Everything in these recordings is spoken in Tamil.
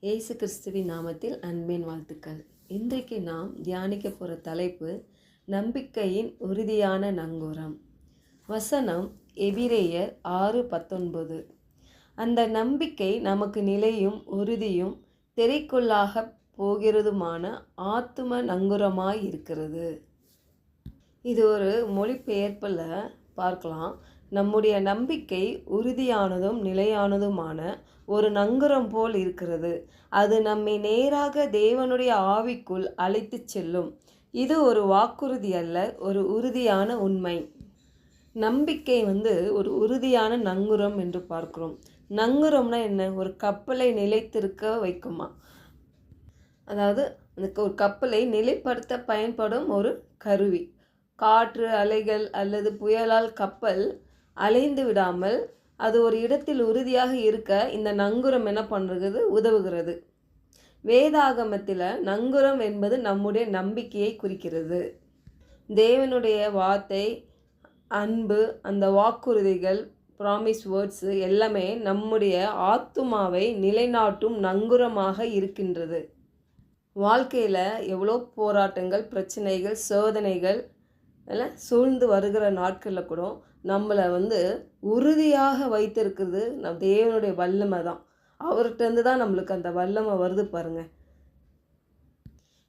இயேசு கிறிஸ்துவின் நாமத்தில் அன்பின் வாழ்த்துக்கள். இன்றைக்கு நாம் தியானிக்க போகிற தலைப்பு நம்பிக்கையின் உறுதியான நங்கூரம். வசனம் எபிரேயர் ஆறு பத்தொன்பது. அந்த நம்பிக்கை நமக்கு நிலையும் உறுதியும் தெரிக்குள்ளாக போகிறதுமான ஆத்தும நங்குரமாய் இருக்கிறது. இது ஒரு மொழிபெயர்ப்பில் பார்க்கலாம். நம்முடைய நம்பிக்கை உறுதியானதும் நிலையானதுமான ஒரு நங்குரம் போல் இருக்கிறது. அது நம்மை நேராக தேவனுடைய ஆவிக்குள் அழைத்துச் செல்லும். இது ஒரு வாக்குறுதி அல்ல ஒரு உறுதியான உண்மை. நம்பிக்கை வந்து ஒரு உறுதியான நங்குரம் என்று பார்க்கிறோம். நங்குரம்னா என்ன? ஒரு கப்பலை நிலைத்திருக்க வைக்குமா? அதாவது அந்த ஒரு கப்பலை நிலைப்படுத்த பயன்படும் ஒரு கருவி. காற்று அலைகள் அல்லது புயலால் கப்பல் அலைந்து விடாமல் அது ஒரு இடத்தில் உறுதியாக இருக்க இந்த நங்குரம் என்ன பண்ணுறது உதவுகிறது. வேதாகமத்தில் நங்குரம் என்பது நம்முடைய நம்பிக்கையை குறிக்கிறது. தேவனுடைய வார்த்தை அன்பு அந்த வாக்குறுதிகள் ப்ராமிஸ் வேர்ட்ஸு எல்லாமே நம்முடைய ஆத்துமாவை நிலைநாட்டும் நங்குரமாக இருக்கின்றது. வாழ்க்கையில் எவ்வளோ போராட்டங்கள் பிரச்சனைகள் சோதனைகள் எல்லாம் சூழ்ந்து வருகிற நாட்களில் கூட நம்மளை வந்து உறுதியாக வைத்திருக்கிறது நம் தேவனுடைய வல்லமை தான். அவர்கிட்டருந்து தான் நம்மளுக்கு அந்த வல்லமை வருது பாருங்க.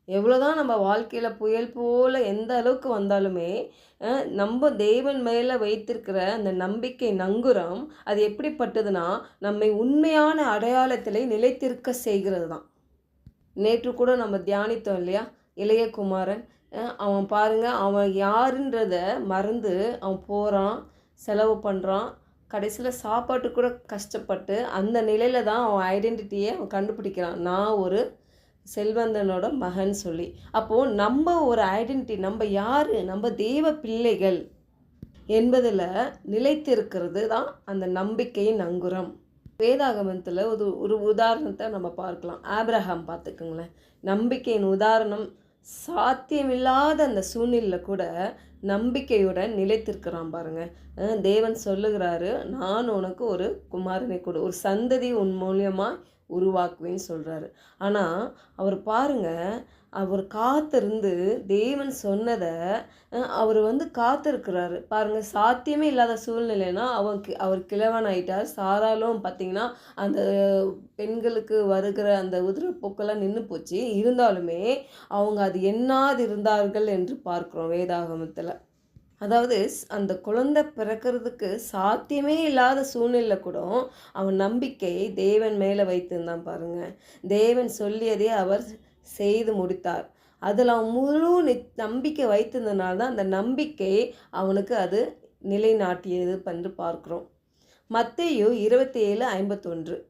எவ்வளோதான் நம்ம வாழ்க்கையில் புயல் போல் எந்த அளவுக்கு வந்தாலுமே நம்ம தேவன் மேலே வைத்திருக்கிற அந்த நம்பிக்கை நங்குரம் அது எப்படிப்பட்டதுன்னா நம்மை உண்மையான அடையாளத்திலே நிலைத்திருக்க செய்கிறது தான் நேற்று கூட நம்ம தியானித்தோம் இல்லையா? இளையகுமாரன் அவன் பாருங்கள் அவன் யாருன்றத மறந்து அவன் போகிறான் செலவு பண்ணுறான் கடைசியில் சாப்பாட்டு கூட கஷ்டப்பட்டு அந்த நிலையில் தான் அவன் ஐடென்டிட்டியை அவன் கண்டுபிடிக்கிறான். நான் ஒரு செல்வந்தனோட மகன் சொல்லி. அப்போது நம்ம ஒரு ஐடென்டிட்டி நம்ம யார்? நம்ம தெய்வ பிள்ளைகள் என்பதில் நிலைத்திருக்கிறது தான் அந்த நம்பிக்கையின் அங்குரம் வேதாகமத்தில் ஒரு ஒரு உதாரணத்தை நம்ம பார்க்கலாம். ஆப்ரஹாம் பார்த்துக்கோங்களேன். நம்பிக்கையின் உதாரணம் சாத்தியமில்லாத அந்த சூழ்நிலையில் கூட நம்பிக்கையுடன் நிலைத்திருக்கிறான் பாருங்க. தேவன் சொல்லுகிறாரு நான் உனக்கு ஒரு குமாரனை கொடு ஒரு சந்ததி உன் மூலியமாக உருவாக்குவேன்னு சொல்கிறாரு ஆனால் அவர் பாருங்கள் அவர் காத்திருந்து தேவன் சொன்னதை அவர் வந்து காத்திருக்கிறாரு. பாருங்கள் சாத்தியமே இல்லாத சூழ்நிலைனா அவனுக்கு கி- அவர் கிழவன் ஆயிட்டார். சாராலும் பார்த்தீங்கன்னா அந்த பெண்களுக்கு வருகிற அந்த உதிரப்போக்கெல்லாம் நின்று போச்சு. இருந்தாலுமே அவங்க அது எண்ணாது இருந்தார்கள் என்று பார்க்கிறோம் வேதாகமத்தில். அதாவது ஸ்- அந்த குழந்தை பிறக்கிறதுக்கு சாத்தியமே இல்லாத சூழ்நிலை கூட அவன் நம்பிக்கை தேவன் மேலே வைத்திருந்தான் பாருங்க. தேவன் சொல்லியதே அவர் செய்து முடித்தார். அதில் அவன் முழு நி- நம்பிக்கை வைத்திருந்தனால தான் அந்த நம்பிக்கை அவனுக்கு அது நிலைநாட்டியது என்று பார்க்குறோம். மத்தையோ இருபத்தி ஏழு ஐம்பத்தொன்று.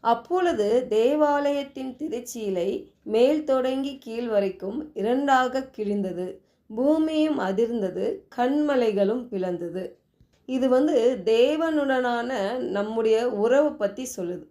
அப்பொழுது தேவாலயத்தின் திருச்சீலை மேல் தொடங்கி கீழ் வரைக்கும் இரண்டாக கிழிந்தது. பூமியும் அதிர்ந்தது கண்மலைகளும் பிளந்தது. இது வந்து தேவனுடனான நம்முடைய உறவை பற்றி சொல்லுது.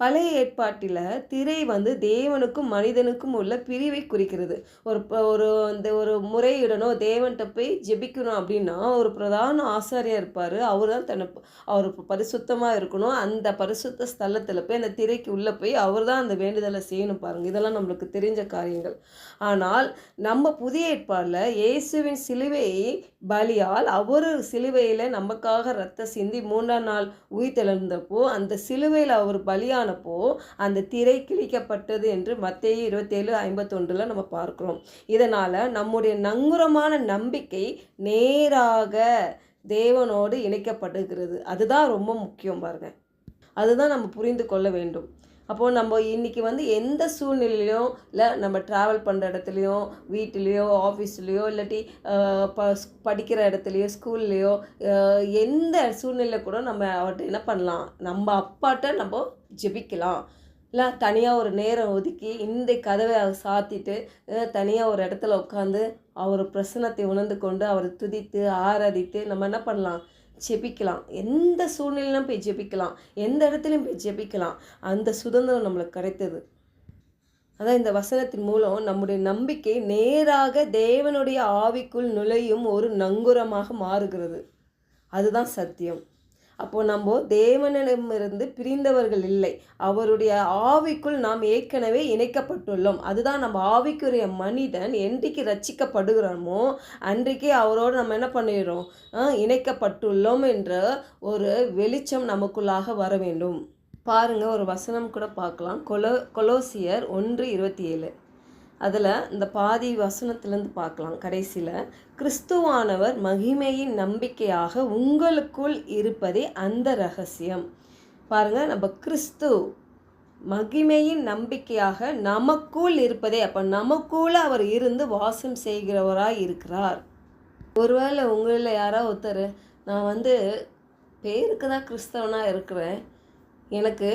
பழைய ஏற்பாட்டில் திரை வந்து தேவனுக்கும் மனிதனுக்கும் உள்ள பிரிவை குறிக்கிறது. ஒரு ப- ஒரு அந்த ஒரு முறையிடணும் தேவன்கிட்ட போய் ஜெபிக்கணும் அப்படின்னா ஒரு பிரதான ஆசாரியாக இருப்பார். அவர் தான் தன்னை அவர் பரிசுத்தமாக இருக்கணும். அந்த பரிசுத்த ஸ்தலத்தில் போய் அந்த திரைக்கு உள்ளே போய் அவர் தான் அந்த வேண்டுதலை செய்யணும் பாருங்கள் இதெல்லாம் நம்மளுக்கு தெரிஞ்ச காரியங்கள். ஆனால் நம்ம புதிய ஏற்பாடில் இயேசுவின் சிலுவை பலியால் அவர் சிலுவையில் நமக்காக ரத்த சிந்தி மூன்றாம் நாள் உயிர் தெளிந்தப்போ அந்த சிலுவையில் அவர் பலியான ஆனப்போ அந்த திரை கிழிக்கப்பட்டது என்று மத்திய இருபத்தேழு ஐம்பத்தொன்றில் நம்ம பார்க்கிறோம். இதனால் நம்முடைய நங்குரமான நம்பிக்கை நேராக தேவனோடு இணைக்கப்படுகிறது. அதுதான் ரொம்ப முக்கியம் பாருங்க. அதுதான் நம்ம புரிந்து கொள்ள வேண்டும். அப்போது நம்ம இன்றைக்கி வந்து எந்த சூழ்நிலையிலையும் இல்லை நம்ம ட்ராவல் பண்ணுற இடத்துலையும் வீட்டிலையோ ஆஃபீஸ்லேயோ இல்லாட்டி ப படிக்கிற இடத்துலையோ ஸ்கூல்லையோ எந்த சூழ்நிலையில் கூட நம்ம அவர்கிட்ட என்ன பண்ணலாம்? நம்ம அப்பாட்ட நம்ம ஜெபிக்கலாம். இல்லை தனியாக ஒரு நேரம் ஒதுக்கி இந்த கதவை சாத்திட்டு தனியாக ஒரு இடத்துல உட்காந்து அவர் பிரசனத்தை உணர்ந்து கொண்டு அவரை துதித்து ஆராதித்து நம்ம என்ன பண்ணலாம்? ஜெபிக்கலாம். எந்த சூழ்நிலையிலும் போய் ஜெபிக்கலாம். எந்த இடத்துலையும் போய் ஜெபிக்கலாம். அந்த சுதந்திரம் நம்மளுக்கு கிடைத்தது. அதான் இந்த வசனத்தின் மூலம் நம்முடைய நம்பிக்கை நேராக தேவனுடைய ஆவிக்குள் நுழையும் ஒரு நங்குரமாக மாறுகிறது. அதுதான் சத்தியம். அப்போ நம்ம தேவனிடமிருந்து பிரிந்தவர்கள் இல்லை. அவருடைய ஆவிக்குள் நாம் ஏற்கனவே இணைக்கப்பட்டுள்ளோம். அதுதான் நம்ம ஆவிக்குரிய மனிதன் என்றைக்கு ரட்சிக்கப்படுகிறோமோ அன்றைக்கே அவரோடு நம்ம என்ன பண்ணிடுறோம்? இணைக்கப்பட்டுள்ளோம் என்ற ஒரு வெளிச்சம் நமக்குள்ளாக வர வேண்டும். பாருங்க ஒரு வசனம் கூட பார்க்கலாம். கொலோ கொலோசியர் ஒன்று இருபத்தி ஏழு. அதில் இந்த பாதி வசனத்திலேருந்து பார்க்கலாம். கடைசியில் கிறிஸ்துவானவர் மகிமையின் நம்பிக்கையாக உங்களுக்குள் இருப்பதே அந்த ரகசியம். பாருங்க நம்ம கிறிஸ்து மகிமையின் நம்பிக்கையாக நமக்குள் இருப்பதே அப்போ நமக்குள்ள அவர் இருந்து வாசம் செய்கிறவராக இருக்கிறார். ஒருவேளை உங்களில் யாரோ ஒருத்தர் நான் வந்து பேருக்கு தான் கிறிஸ்தவனாக இருக்கிறேன். எனக்கு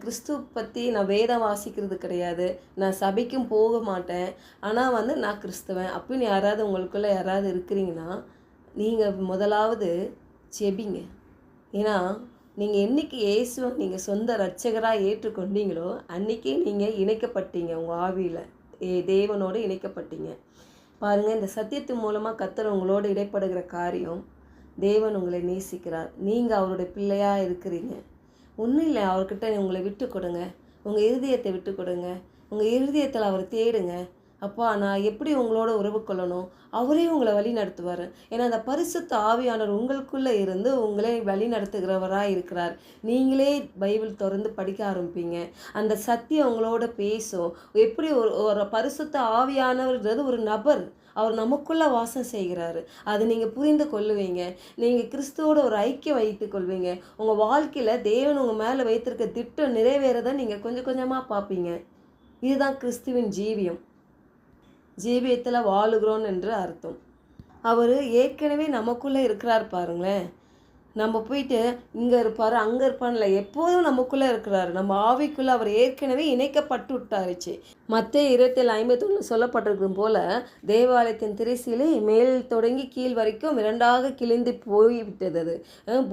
கிறிஸ்து பற்றி நான் வேதம் வாசிக்கிறது கிடையாது. நான் சபைக்கும் போக மாட்டேன். ஆனால் வந்து நான் கிறிஸ்துவன் அப்படின்னு யாராவது உங்களுக்குள்ளே யாராவது இருக்கிறீங்கன்னா நீங்கள் முதலாவது செபிங்க ஏன்னா நீங்கள் என்னைக்கு இயேசுவை நீங்கள் சொந்த ரட்சகராக ஏற்றுக்கொண்டீங்களோ அன்றைக்கே நீங்கள் இணைக்கப்பட்டீங்க உங்கள் ஆவியில். ஏ தேவனோடு இணைக்கப்பட்டீங்க. பாருங்கள் இந்த சத்தியத்தின் மூலமாக கத்தர் உங்களோடு இடைப்படுகிற காரியம் தேவன் உங்களை நேசிக்கிறார். நீங்கள் அவருடைய பிள்ளையாக இருக்கிறீங்க. ஒன்றும் இல்லை அவர்கிட்ட உங்களை விட்டு கொடுங்க. உங்கள் இருதயத்தை விட்டு கொடுங்க. உங்கள் இருதயத்தில் அவர் தேடுங்க. அப்பா நான் எப்படி உங்களோட உறவு கொள்ளணும்? அவரே உங்களை வழி நடத்துவார். ஏன்னா அந்த பரிசுத்த ஆவியானவர் உங்களுக்குள்ளே இருந்து உங்களே வழி நடத்துகிறவராக இருக்கிறார். நீங்களே பைபிள் திறந்து படிக்க ஆரம்பிப்பீங்க. அந்த சத்தியம் உங்களோட பேசும். எப்படி ஒரு ஒரு பரிசுத்த ஆவியானவர்ன்றது ஒரு நபர். அவர் நமக்குள்ளே வாசம் செய்கிறாரு. அது நீங்கள் புரிந்து கொள்ளுவீங்க. நீங்கள் கிறிஸ்துவோட ஒரு ஐக்கியம் வைத்து கொள்வீங்க. உங்கள் வாழ்க்கையில் தேவன் உங்கள் மேலே வைத்திருக்க திட்டம் நிறைவேறதை நீங்கள் கொஞ்சம் கொஞ்சமாக பார்ப்பீங்க. இதுதான் கிறிஸ்துவின் ஜீவியம். ஜீவியத்தில் வாழுகிறோம் என்று அர்த்தம். அவர் ஏற்கனவே நமக்குள்ளே இருக்கிறார் பாருங்களேன். நம்ம போயிட்டு இங்கே இருப்பார் அங்கே இருப்பான்ல. எப்போதும் நமக்குள்ளே இருக்கிறாரு. நம்ம ஆவிக்குள்ளே அவர் ஏற்கனவே இணைக்கப்பட்டு விட்டாருச்சு. மற்ற இருபத்தேழு ஐம்பத்தொன்று சொல்லப்பட்டிருக்கும் போல தேவாலயத்தின் திரைசீலை மேல் தொடங்கி கீழ் வரைக்கும் இரண்டாக கிழிந்து போய்விட்டது அது.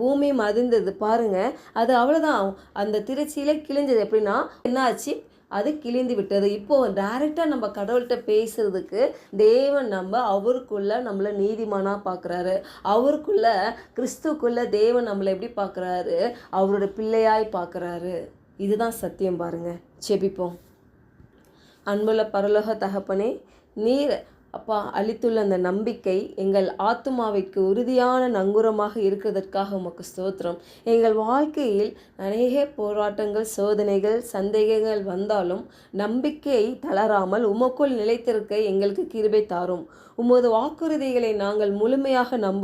பூமி மதிந்தது. பாருங்கள் அது அவ்வளோதான் அந்த திருச்சியில் கிழிஞ்சது. எப்படின்னா என்னாச்சு? அது கிழிந்து விட்டது. இப்போது டைரெக்டாக நம்ம கடவுள்கிட்ட பேசுறதுக்கு தேவன் நம்ம அவருக்குள்ள நம்மளை நீதிமானாக பார்க்குறாரு அவருக்குள்ள கிறிஸ்துக்குள்ள தேவன் நம்மளை எப்படி பார்க்குறாரு அவரோட பிள்ளையாய் பார்க்குறாரு இதுதான் சத்தியம் பாருங்க. செபிப்போம் அன்புள்ள பரலோக தகப்பனே நீர் அப்பா அளித்துள்ள அந்த நம்பிக்கை எங்கள் ஆத்மாவிற்கு உறுதியான நங்குரமாக இருக்கிறதற்காக உமக்கு ஸ்தோத்திரம். எங்கள் வாழ்க்கையில் அநேக போராட்டங்கள் சோதனைகள் சந்தேகங்கள் வந்தாலும் நம்பிக்கை தளராமல் உமக்குள் நிலைத்திருக்க எங்களுக்கு கிருபை தாரும். உமது வாக்குறுதிகளை நாங்கள் முழுமையாக நம்புகிறோம்.